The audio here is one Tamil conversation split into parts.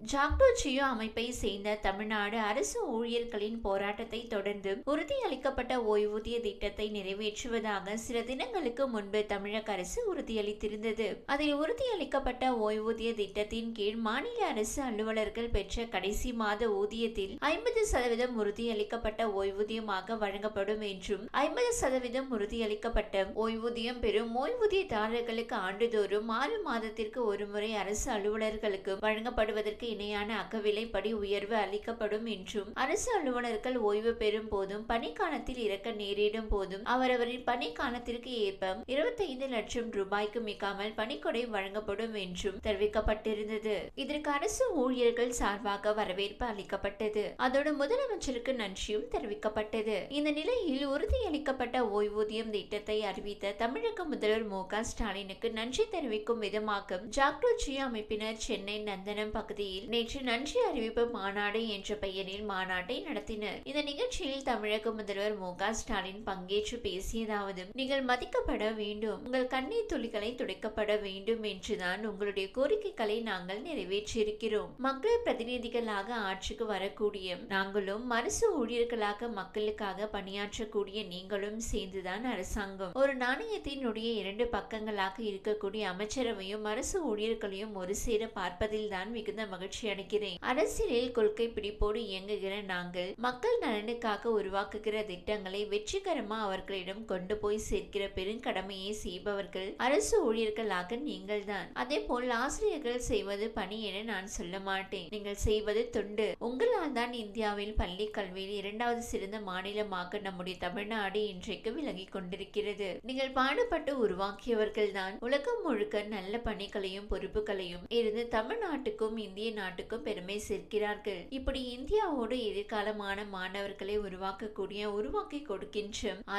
ஜாக்டோ ஜியோ அமைப்பை சேர்ந்த தமிழ்நாடு அரசு ஊழியர்களின் போராட்டத்தை தொடர்ந்து உறுதியளிக்கப்பட்ட ஓய்வூதிய திட்டத்தை நிறைவேற்றுவதாக சில தினங்களுக்கு முன்பு தமிழக அரசு உறுதியளித்திருந்தது. அதில் உறுதியளிக்கப்பட்ட ஓய்வூதிய திட்டத்தின் கீழ் மாநில அரசு அலுவலர்கள் பெற்ற கடைசி மாத ஊதியத்தில் ஐம்பது சதவீதம் உறுதியளிக்கப்பட்ட ஓய்வூதியமாக வழங்கப்படும் என்றும் ஐம்பது சதவீதம் உறுதியளிக்கப்பட்ட ஓய்வூதியம் பெறும் ஓய்வூதியதாரர்களுக்கு ஆண்டுதோறும் ஆறு மாதத்திற்கு ஒருமுறை அரசு அலுவலர்களுக்கு வழங்கப்படுவதற்கு இணையான அகவிலைப்படி உயர்வு அளிக்கப்படும் என்றும் அரசு அலுவலர்கள் ஓய்வு பெறும் போதும் பணிக்காலத்தில் இறக்க நேரிடும் போதும் அவரவரின் பணிக்காலத்திற்கு ஏற்ப இருபத்தைந்து லட்சம் ரூபாய்க்கு மிகாமல் பணிக்கொடை வழங்கப்படும் என்றும் தெரிவிக்கப்பட்டிருந்தது. இதற்கு அரசு ஊழியர்கள் சார்பாக வரவேற்பு அளிக்கப்பட்டது. அதோடு முதலமைச்சருக்கு நன்றியும் தெரிவிக்கப்பட்டது. இந்த நிலையில் உறுதியளிக்கப்பட்ட ஓய்வூதியம் திட்டத்தை அறிவித்த தமிழக முதல்வர் மு க ஸ்டாலினுக்கு நன்றி தெரிவிக்கும் விதமாக ஜாக்டோ அமைப்பினர் சென்னை நந்தனம் பகுதியில் நேற்று நன்றி அறிவிப்பு மாநாடு என்ற பெயரில் மாநாட்டை நடத்தினர். இந்த நிகழ்ச்சியில் தமிழக முதல்வர் மு க ஸ்டாலின் பங்கேற்று பேசியதாவது நீங்கள் மதிக்கப்பட வேண்டும். உங்கள் கண்ணீர் துளிகளை துடைக்கப்பட வேண்டும் என்றுதான் உங்களுடைய கோரிக்கைகளை நாங்கள் நிறைவேற்றியிருக்கிறோம். மக்கள் பிரதிநிதிகளாக ஆட்சிக்கு வரக்கூடிய நாங்களும் அரசு ஊழியர்களாக மக்களுக்காக பணியாற்றக்கூடிய நீங்களும் சேர்ந்துதான் அரசாங்கம். ஒரு நாணயத்தினுடைய இரண்டு பக்கங்களாக இருக்கக்கூடிய அமைச்சரவையும் அரசு ஊழியர்களையும் ஒரு சேர பார்ப்பதில் தான் மிகுந்த மகிழ்ச்சி அடைகிறேன். அரசியலில் கொள்கை பிடிப்போடு இயங்குகிற நாங்கள் மக்கள் நலனுக்காக உருவாக்குகிற திட்டங்களை வெற்றிகரமா அவர்களிடம் கொண்டு போய் சேர்க்கிற பெருங்கடமையை செய்பவர்கள் அரசு ஊழியர்களாக நீங்கள் தான் அதே போல் ஆசிரியர்கள் செய்வது பணி என நான் சொல்ல மாட்டேன். நீங்கள் செய்வது தொண்டு. உங்களால் தான் இந்தியாவில் பள்ளி கல்வியில் இரண்டாவது சிறந்த மாநிலமாக நம்முடைய தமிழ்நாடு இன்றைக்கு விலகி கொண்டிருக்கிறது. நீங்கள் பாடுபட்டு உருவாக்கியவர்கள் தான் உலகம் முழுக்க நல்ல பணிகளையும் பொறுப்புகளையும் இருந்து தமிழ்நாட்டுக்கும் இந்திய நாட்டுக்கும் பெருமை சேர்க்கிறார்கள். இப்படி இந்தியாவோடு எதிர்காலமான மாணவர்களை உருவாக்கக்கூடிய உருவாக்கி கொடுக்கின்ற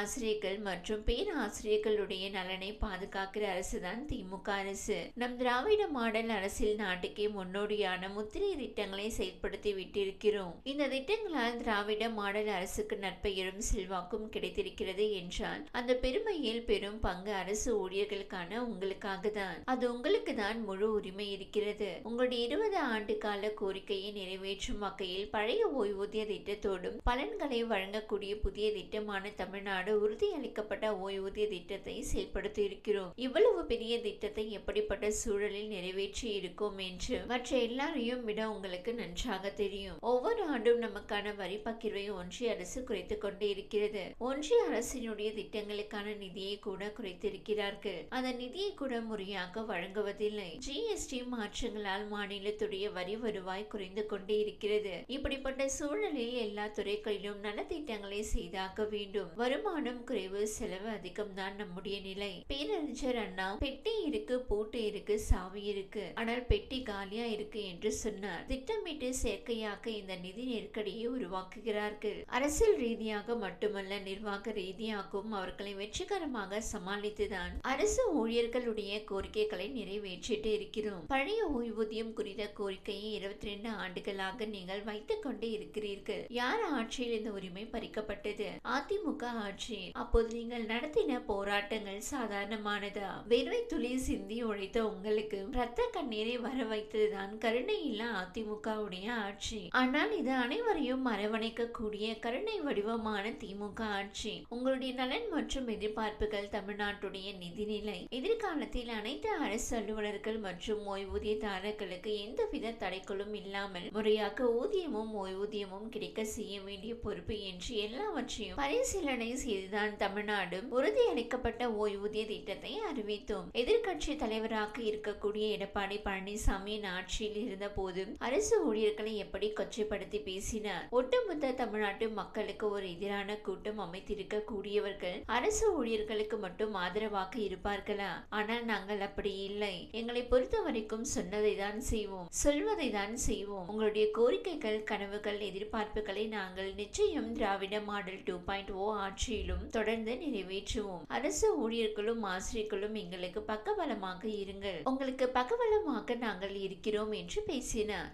ஆசிரியர்கள் மற்றும் பேராசிரியர்களுடைய நலனை பாதுகாக்கிற அரசுதான் திமுக அரசு. நம் திராவிட மாடல் அரசில் நாட்டுக்கே முன்னோடியான முத்திரை திட்டங்களை செயல்படுத்தி விட்டிருக்கிறோம். இந்த திட்டங்களால் திராவிட மாடல் அரசுக்கு நற்பெயரும் செல்வாக்கும் கிடைத்திருக்கிறது என்றால் அந்த பெருமையில் பெரும் பங்கு அரசு ஊழியர்களுக்கான உங்களுக்காக தான் அது உங்களுக்கு தான் முழு உரிமை இருக்கிறது. உங்களுடைய இருபது ஆண்டு கால கோரிக்கையை நிறைவேற்றும் வகையில் பழைய ஓய்வூதிய திட்டத்தோடும் பலன்களை வழங்கக்கூடிய புதிய திட்டமான தமிழ்நாடு உறுதியளிக்கப்பட்ட ஓய்வூதிய திட்டத்தை செயல்படுத்தி இருக்கிறோம் இவ்வளவு பெரிய திட்டத்தை எப்படிப்பட்ட சூழலில் நிறைவேற்றி இருக்கோம் என்று மற்ற எல்லாரையும் விட உங்களுக்கு நன்றாக தெரியும். ஒவ்வொரு ஆண்டும் நமக்கான வரி பகிர்வை ஒன்றிய அரசு குறைத்துக் கொண்டே இருக்கிறது. ஒன்றிய அரசினுடைய திட்டங்களுக்கான நிதியை கூட குறைத்திருக்கிறார்கள். அந்த நிதியை கூட முறையாக வழங்குவதில்லை. ஜிஎஸ்டி மாற்றங்களால் மாநிலத்துடைய வரி வருவாய் குறைந்து கொண்டே இருக்கிறது. இப்படிப்பட்ட சூழலில் எல்லா துறைகளிலும் நலத்திட்டங்களை செய்தாக வேண்டும். வருமானம் குறைவு செலவு அதிகம் தான் நம்முடைய நிலை. பேரறிஞர் அண்ணா பெட்டி இருக்கு பூட்டு இருக்கு சாவி இருக்கு. ஆனால் பெட்டி காலியா இருக்கு என்று சொன்னார். திட்டமிட்டு செயற்கையாக இந்த நிதி நெருக்கடியை உருவாக்குகிறார்கள். அரசியல் ரீதியாக மட்டுமல்ல நிர்வாக ரீதியாகவும் அவர்களை வெற்றிகரமாக சமாளித்துதான் அரசு ஊழியர்களுடைய கோரிக்கைகளை நிறைவேற்றிட்டு இருக்கிறோம். பழைய ஓய்வூதியம் குறித்த கோரிக்கை கோரிக்கையை இருபத்தி ரெண்டு ஆண்டுகளாக நீங்கள் வைத்துக் கொண்டு இருக்கிறீர்கள். யார் ஆட்சியில் இந்த உரிமை பறிக்கப்பட்டது? அதிமுக ஆட்சி அப்போது நீங்கள் நடத்தின போராட்டங்கள் சாதாரணமானதா? வேர்வை துளி சிந்தி உழைத்த உங்களுக்கு ரத்த கண்ணீரை வர வைத்ததுதான் கருணை இல்லா அதிமுகவுடைய ஆட்சி. ஆனால் இது அனைவரையும் மரவணைக்க கூடிய கருணை வடிவமான திமுக ஆட்சி. உங்களுடைய நலன் மற்றும் எதிர்பார்ப்புகள் தமிழ்நாட்டுடைய நிதிநிலை. எதிர்காலத்தில் அனைத்து அரசு அலுவலர்கள் மற்றும் ஓய்வூதியதாரர்களுக்கு எந்தவித தடைகளும் இல்லாமல் முறையாக ஊதியமும் ஓய்வூதியமும் கிடைக்க செய்ய வேண்டிய பொறுப்பு என்று எல்லாவற்றையும் பரிசீலனை செய்துதான் தமிழ்நாடு உறுதியளிக்கப்பட்ட ஓய்வூதிய திட்டத்தை அறிவித்தோம். எதிர்கட்சி தலைவராக இருக்கக்கூடிய எடப்பாடி பழனிசாமியின் ஆட்சியில் இருந்த போதும் அரசு ஊழியர்களை எப்படி கொச்சைப்படுத்தி பேசினார்? ஒட்டுமொத்த தமிழ்நாட்டு மக்களுக்கு ஒரு எதிரான கூட்டம் அமைத்திருக்க கூடியவர்கள் அரசு ஊழியர்களுக்கு மட்டும் ஆதரவாக இருப்பார்களா? ஆனால் நாங்கள் அப்படி இல்லை. எங்களை பொறுத்த வரைக்கும் சொன்னதை தான் செய்வோம். சொல் சொல்வதை தான் செய்வோம். உங்களுடைய கோரிக்கைகள் கனவுகள் எதிர்பார்ப்புகளை நாங்கள் நிச்சயம் Dravida model two point O ஆட்சியிலும் தொடர்ந்து நிறைவேற்றுவோம். அரசு ஊழியர்களும் ஆசிரியர்களும் எங்களுக்கு பக்கபலமாக இருங்கள். உங்களுக்கு பக்கபலமாக நாங்கள் இருக்கிறோம் என்று பேசினார்.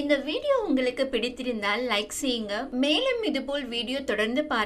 இந்த வீடியோ உங்களுக்கு பிடித்திருந்தால் லைக் செய்யுங்க. மேலும் இதுபோல் வீடியோ தொடர்ந்து பார்க்க